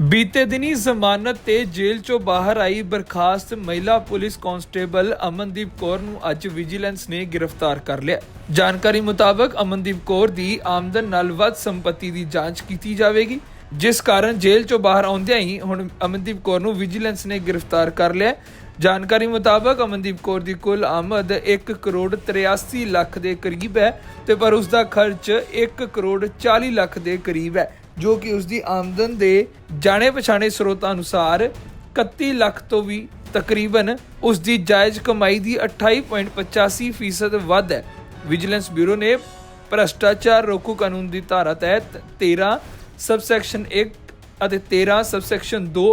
ਬੀਤੇ ਦਿਨੀ ਜ਼ਮਾਨਤ ਤੇ ਜੇਲ੍ਹ ਚੋਂ ਬਾਹਰ ਆਈ ਬਰਖਾਸਤ ਮਹਿਲਾ ਪੁਲਿਸ ਕਾਂਸਟੇਬਲ ਅਮਨਦੀਪ ਕੌਰ ਨੂੰ ਅੱਜ ਵਿਜੀਲੈਂਸ ਨੇ ਗ੍ਰਿਫਤਾਰ ਕਰ ਲਿਆ। ਜਾਣਕਾਰੀ ਮੁਤਾਬਕ ਅਮਨਦੀਪ ਕੌਰ ਦੀ ਆਮਦਨ ਨਾਲ ਵੱਧ ਸੰਪਤੀ ਦੀ ਜਾਂਚ ਕੀਤੀ ਜਾਵੇਗੀ। ਜਿਸ ਕਾਰਨ ਜੇਲ੍ਹ ਚੋਂ ਬਾਹਰ ਆਉਂਦਿਆਂ ਹੀ ਹੁਣ ਅਮਨਦੀਪ ਕੌਰ ਨੂੰ ਵਿਜੀਲੈਂਸ ਨੇ ਗ੍ਰਿਫਤਾਰ ਕਰ ਲਿਆ। ਜਾਣਕਾਰੀ ਮੁਤਾਬਕ ਅਮਨਦੀਪ ਕੌਰ ਦੀ ਕੁੱਲ ਆਮਦ 1 ਕਰੋੜ 83 ਲੱਖ ਦੇ ਕਰੀਬ ਹੈ ਤੇ ਪਰ ਉਸ ਦਾ ਖਰਚ 1 ਕਰੋੜ 40 ਲੱਖ ਦੇ ਕਰੀਬ ਹੈ। ਜੋ ਕਿ ਉਸ ਦੀ ਆਮਦਨ ਦੇ ਜਾਣੇ ਪਛਾਣੇ ਸਰੋਤਾਂ ਅਨੁਸਾਰ 31 ਲੱਖ ਤੋਂ ਵੀ ਤਕਰੀਬਨ ਉਸ ਦੀ ਜਾਇਜ਼ ਕਮਾਈ ਦੀ 28.85% ਵੱਧ ਹੈ। ਵਿਜੀਲੈਂਸ ਬਿਊਰੋ ਨੇ ਭ੍ਰਸ਼ਟਾਚਾਰ ਰੋਕੂ ਕਾਨੂੰਨ ਦੀ ਧਾਰਾ ਤਹਿਤ 13 ਸਬਸੈਕਸ਼ਨ 1 ਅਤੇ 13 ਸਬਸੈਕਸ਼ਨ 2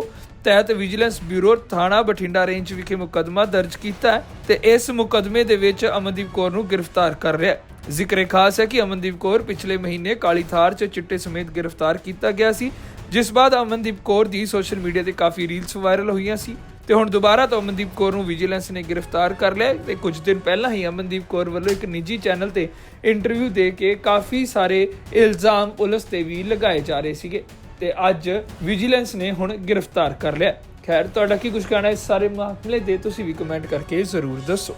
ਤਹਿਤ ਵਿਜੀਲੈਂਸ ਬਿਊਰੋ ਥਾਣਾ ਬਠਿੰਡਾ ਰੇਂਜ ਵਿਖੇ ਮੁਕੱਦਮਾ ਦਰਜ ਕੀਤਾ ਹੈ ਤੇ ਇਸ ਮੁਕੱਦਮੇ ਦੇ ਵਿੱਚ ਅਮਨਦੀਪ ਕੌਰ ਨੂੰ ਗ੍ਰਿਫਤਾਰ ਕਰ ਰਿਹਾ ਹੈ। ਜ਼ਿਕਰ ਖਾਸ ਹੈ ਕਿ ਅਮਨਦੀਪ ਕੌਰ ਪਿਛਲੇ ਮਹੀਨੇ ਕਾਲੀ ਥਾਰ 'ਚ ਚਿੱਟੇ ਸਮੇਤ ਗ੍ਰਿਫਤਾਰ ਕੀਤਾ ਗਿਆ ਸੀ, ਜਿਸ ਬਾਅਦ ਅਮਨਦੀਪ ਕੌਰ ਦੀ ਸੋਸ਼ਲ ਮੀਡੀਆ ਤੇ ਕਾਫੀ ਰੀਲਸ ਵਾਇਰਲ ਹੋਈਆਂ ਸੀ। ਤੇ ਹੁਣ ਦੁਬਾਰਾ ਤੋਂ ਅਮਨਦੀਪ ਕੌਰ ਨੂੰ ਵਿਜੀਲੈਂਸ ਨੇ ਗ੍ਰਿਫਤਾਰ ਕਰ ਲਿਆ ਹੈ ਤੇ ਕੁਝ ਦਿਨ ਪਹਿਲਾਂ ਹੀ ਅਮਨਦੀਪ ਕੌਰ ਵੱਲੋਂ ਇੱਕ ਨਿੱਜੀ ਚੈਨਲ ਤੇ ਇੰਟਰਵਿਊ ਦੇ ਕੇ ਕਾਫੀ ਸਾਰੇ ਇਲਜ਼ਾਮ ਪੁਲਿਸ ਤੇ ਵੀ ਲਗਾਏ ਜਾ ਰਹੇ ਸੀਗੇ ਤੇ ਅੱਜ ਵਿਜੀਲੈਂਸ ਨੇ ਹੁਣ ਗ੍ਰਿਫਤਾਰ ਕਰ ਲਿਆ ਖੈਰ, ਤੁਹਾਡਾ ਕੀ ਕੁਝ ਕਹਿਣਾ ਇਸ ਸਾਰੇ ਮਾਮਲੇ ਦੇ ਤੁਸੀਂ ਵੀ ਕਮੈਂਟ ਕਰਕੇ ਜ਼ਰੂਰ ਦੱਸੋ।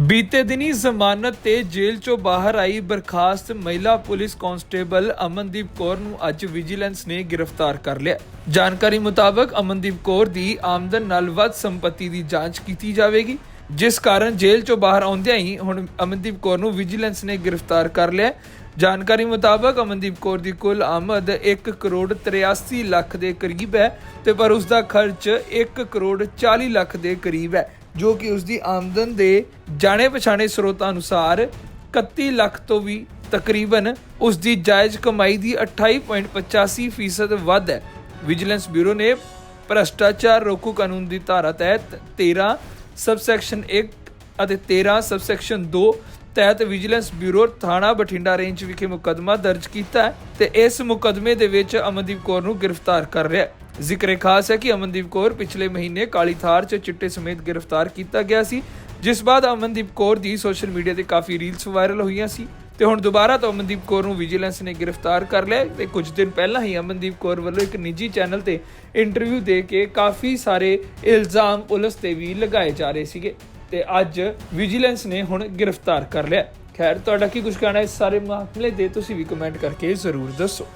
ਬੀਤੇ ਦਿਨੀ ਜ਼ਮਾਨਤ ਤੇ ਜੇਲ੍ਹ ਚੋਂ ਬਾਹਰ ਆਈ ਬਰਖਾਸਤ ਮਹਿਲਾ ਪੁਲਿਸ ਕਾਂਸਟੇਬਲ ਅਮਨਦੀਪ ਕੌਰ ਨੂੰ ਅੱਜ ਵਿਜੀਲੈਂਸ ਨੇ ਗ੍ਰਿਫਤਾਰ ਕਰ ਲਿਆ। ਜਾਣਕਾਰੀ ਮੁਤਾਬਕ ਅਮਨਦੀਪ ਕੌਰ ਦੀ ਆਮਦਨ ਨਾਲ ਵੱਧ ਸੰਪਤੀ ਦੀ ਜਾਂਚ ਕੀਤੀ ਜਾਵੇਗੀ। ਜਿਸ ਕਾਰਨ ਜੇਲ੍ਹ ਚੋਂ ਬਾਹਰ ਆਉਂਦਿਆਂ ਹੀ ਹੁਣ ਅਮਨਦੀਪ ਕੌਰ ਨੂੰ ਵਿਜੀਲੈਂਸ ਨੇ ਗ੍ਰਿਫਤਾਰ ਕਰ ਲਿਆ। ਜਾਣਕਾਰੀ ਮੁਤਾਬਕ ਅਮਨਦੀਪ ਕੌਰ ਦੀ ਕੁੱਲ ਆਮਦ 1 ਕਰੋੜ 83 ਲੱਖ ਦੇ ਕਰੀਬ ਹੈ ਤੇ ਪਰ ਉਸ ਦਾ ਖਰਚ 1 ਕਰੋੜ 40 ਲੱਖ ਦੇ ਕਰੀਬ ਹੈ। ਜੋ ਕਿ ਉਸ ਦੀ ਆਮਦਨ ਦੇ ਜਾਣੇ ਪਛਾਣੇ ਸਰੋਤਾਂ ਅਨੁਸਾਰ 31 ਲੱਖ ਤੋਂ ਵੀ ਤਕਰੀਬਨ ਉਸ ਦੀ ਜਾਇਜ਼ ਕਮਾਈ ਦੀ 28.85% ਵੱਧ ਹੈ। ਵਿਜੀਲੈਂਸ ਬਿਊਰੋ ਨੇ ਭ੍ਰਸ਼ਟਾਚਾਰ ਰੋਕੂ ਕਾਨੂੰਨ ਦੀ ਧਾਰਾ ਤਹਿਤ 13 ਸਬਸੈਕਸ਼ਨ 1 ਅਤੇ 13 ਸਬਸੈਕਸ਼ਨ 2 ਤਹਿਤ ਵਿਜੀਲੈਂਸ ਬਿਊਰੋ ਥਾਣਾ ਬਠਿੰਡਾ ਰੇਂਜ ਵਿਖੇ ਮੁਕੱਦਮਾ ਦਰਜ ਕੀਤਾ ਹੈ ਤੇ ਇਸ ਮੁਕੱਦਮੇ ਦੇ ਵਿੱਚ ਅਮਨਦੀਪ ਕੌਰ ਨੂੰ ਗ੍ਰਿਫਤਾਰ ਕਰ ਰਿਹਾ ਹੈ। ਜ਼ਿਕਰ ਖਾਸ ਹੈ ਕਿ ਅਮਨਦੀਪ ਕੌਰ ਪਿਛਲੇ ਮਹੀਨੇ ਕਾਲੀ ਥਾਰ 'ਚ ਚਿੱਟੇ ਸਮੇਤ ਗ੍ਰਿਫਤਾਰ ਕੀਤਾ ਗਿਆ ਸੀ, ਜਿਸ ਬਾਅਦ ਅਮਨਦੀਪ ਕੌਰ ਦੀ ਸੋਸ਼ਲ ਮੀਡੀਆ ਤੇ ਕਾਫੀ ਰੀਲਸ ਵਾਇਰਲ ਹੋਈਆਂ ਸੀ। ਤੇ ਹੁਣ ਦੁਬਾਰਾ ਤੋਂ ਅਮਨਦੀਪ ਕੌਰ ਨੂੰ ਵਿਜੀਲੈਂਸ ਨੇ ਗ੍ਰਿਫਤਾਰ ਕਰ ਲਿਆ ਤੇ ਕੁਝ ਦਿਨ ਪਹਿਲਾਂ ਹੀ ਅਮਨਦੀਪ ਕੌਰ ਵੱਲੋਂ ਇੱਕ ਨਿੱਜੀ ਚੈਨਲ ਤੇ ਇੰਟਰਵਿਊ ਦੇ ਕੇ ਕਾਫੀ ਸਾਰੇ ਇਲਜ਼ਾਮ ਪੁਲਿਸ ਤੇ ਵੀ ਲਗਾਏ ਜਾ ਰਹੇ ਸੀਗੇ ਤੇ ਅੱਜ ਵਿਜੀਲੈਂਸ ਨੇ ਹੁਣ ਗ੍ਰਿਫਤਾਰ ਕਰ ਲਿਆ ਖੈਰ, ਤੁਹਾਡਾ ਕੀ ਕੁਝ ਕਹਿਣਾ ਇਸ ਸਾਰੇ ਮਾਮਲੇ ਦੇ ਤੁਸੀਂ ਵੀ ਕਮੈਂਟ ਕਰਕੇ ਜ਼ਰੂਰ ਦੱਸੋ।